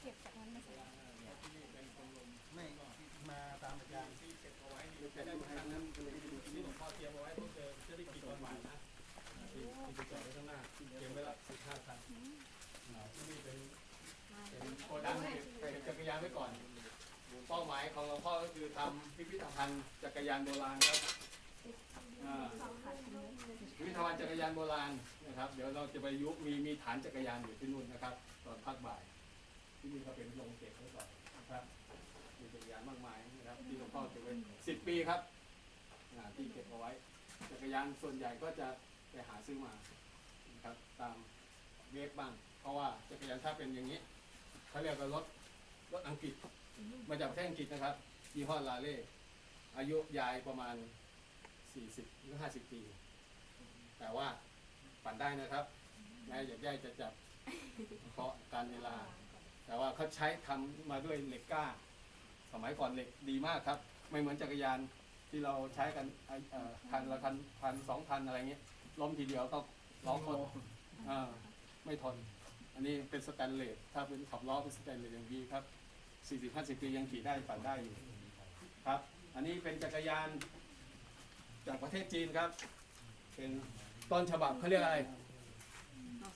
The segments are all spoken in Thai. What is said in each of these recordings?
เก็บจากนั้นมาใส่ ไม่มาตามอาจารย์ที่เก็บเอาไว้อยู่จะได้ดูให้นั้นก็ที่นี่หลวงพ่อเตรียมเอาไว้เพื่อจะได้กี่ตอนบ่ายนะที่จะจอดไว้ข้างหน้าเตรียมไว้ละสิบห้าคันที่นี่เป็นเป็นโกดังเก็บจักรยานไว้ก่อนเป้าหมายของหลวงพ่อก็คือทำพิพิธภัณฑ์จักรยานโบราณครับพิพิธภัณฑ์จักรยานโบราณนะครับ เดี๋ยวเราจะไปยุมีมีฐานจักรยานอยู่ที่นู่นนะครับ ตอนภาคบ่าย ที่นี่ก็เป็นโรงเก็บไว้ก่อนนะครับมีจักรยานมากมายนะครับที่หลวงพ่อเก็บไว้สิบปีครับอ่าที่เก็บเอาไว้ จักรยานส่วนใหญ่ก็จะไปหาซื้อมานะครับตามเว็บบ้าง เพราะว่าจักรยานถ้าเป็นอย่างนี้เขาเรียกว่ารถรถอังกฤษมาจากประเทศอังกฤษนะครับยี่ห้อลาเล่อายุยายประมาณ 40หรือ50 ปี แต่ว่าปั่นได้นะครับแม้อยากได้จะจับเคาะการเวลา แต่ว่าเขาใช้ทำมาด้วยเหล็กกล้า สมัยก่อนเหล็กดีมากครับ ไม่เหมือนจักรยานที่เราใช้กันอ่าพันละพันพันสองพันอะไรเงี้ยล้มทีเดียวก็ล้อคนอ่าไม่ทน อันนี้เป็นสแตนเลสถ้าเป็นขับล้อเป็นสแตนเลสอย่างดีครับสี่สิบห้าสิบปียังขี่ได้ปั่นได้อยู่ครับ อันนี้เป็นจักรยานจากประเทศจีนครับ เป็นต้นฉบับเขาเรียกอะไร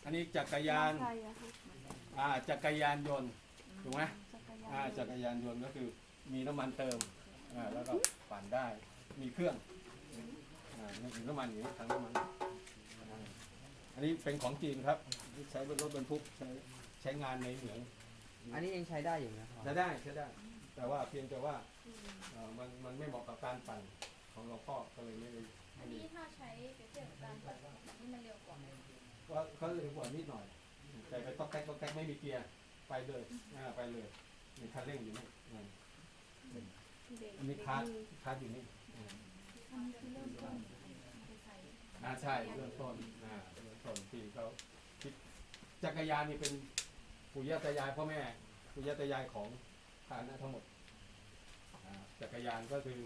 อันนี้จักรยาน อะคะอ่าจักรยานยนต์ถูกไหมจักรยานอ่าจักรยานยนต์ก็คือมีน้ำมันเติมอ่าแล้วก็ปั่นได้มีเครื่องอ่านี่คือน้ำมันอยู่นี่ถังน้ำมันอ่าอันนี้เป็นของจีนครับใช้บนรถบรรทุกใช้ใช้งานในเหมือง อันนี้ยังใช้ได้อยู่นะครับใช้ได้ใช้ได้ แต่ว่าเพียงแต่ว่าเอ่อมันมันไม่เหมาะกับการปั่นของหลวงพ่อก็เลยไม่ได้อันนี้ถ้าใช้เปรียบเทียบกับการปั่นนี่มันเร็วกว่าว่าเขาเลยกว่านิดหน่อย แต่ไปต้องแก๊กต้องแก๊กไม่มีเกียร์ไปเลยอ่าไปเลยมีคันเร่งอยู่นี่อ่าอันนี้คาร์ดคาร์ดอยู่นี่อ่าอันนี้คือเริ่มต้นไปใช้อ่าใช่เริ่มต้นอ่าเริ่มต้นที่เขาคิดจักรยานนี่เป็นปู่ย่าตายายพ่อแม่ปู่ย่าตายายของฐานะทั้งหมดอ่าจักรยานก็คือ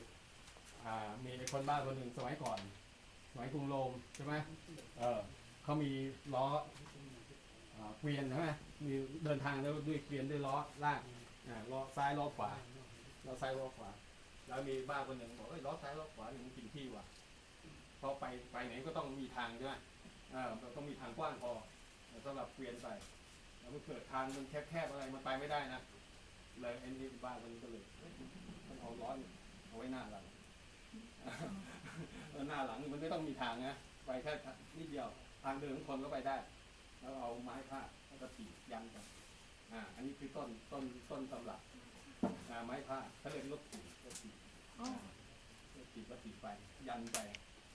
อ่ามีไอ้คนบ้าคนหนึ่งสมัยก่อนสมัยกรุงโรมใช่ไหมเออเขามีล้อ เกวียนใช่ไหมมีเดินทางด้วยด้วยเกวียนด้วยล้อลากอ่าล้อซ้ายล้อขวาล้อซ้ายล้อขวา แล้วมีบ้าคนหนึ่งบอกเอ้ยล้อซ้ายล้อขวาหนึ่งกินที่ว่ะพราะไปไปไหนก็ต้องมีทางใช่ไหมเออมันต้องมีทางกว้างพอสำหรับเกวียนไปแล้วมันเกิดทางมันแคบๆอะไรมันไปไม่ได้นะเลยไอ้นี่บ้าคนนี้ก็เลยเอ้ยมันเอาล้อนเอาไว้หน้าหลังหน้าหลังมันไม่ต้องมีทางนะไปแค่นิดเดียว ทางเดินของคนก็ไปได้ แล้วเอาไม้ผ้าแล้วก็ถีบยันกันอ่า อันนี้คือต้นต้นต้นตำรับอ่าไม้ผ้าเขาเรียกรถถีบรถถีบอ่ารถถีบรถถีบไปยันไป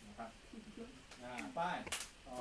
นะครับอ่าป้ายต่อ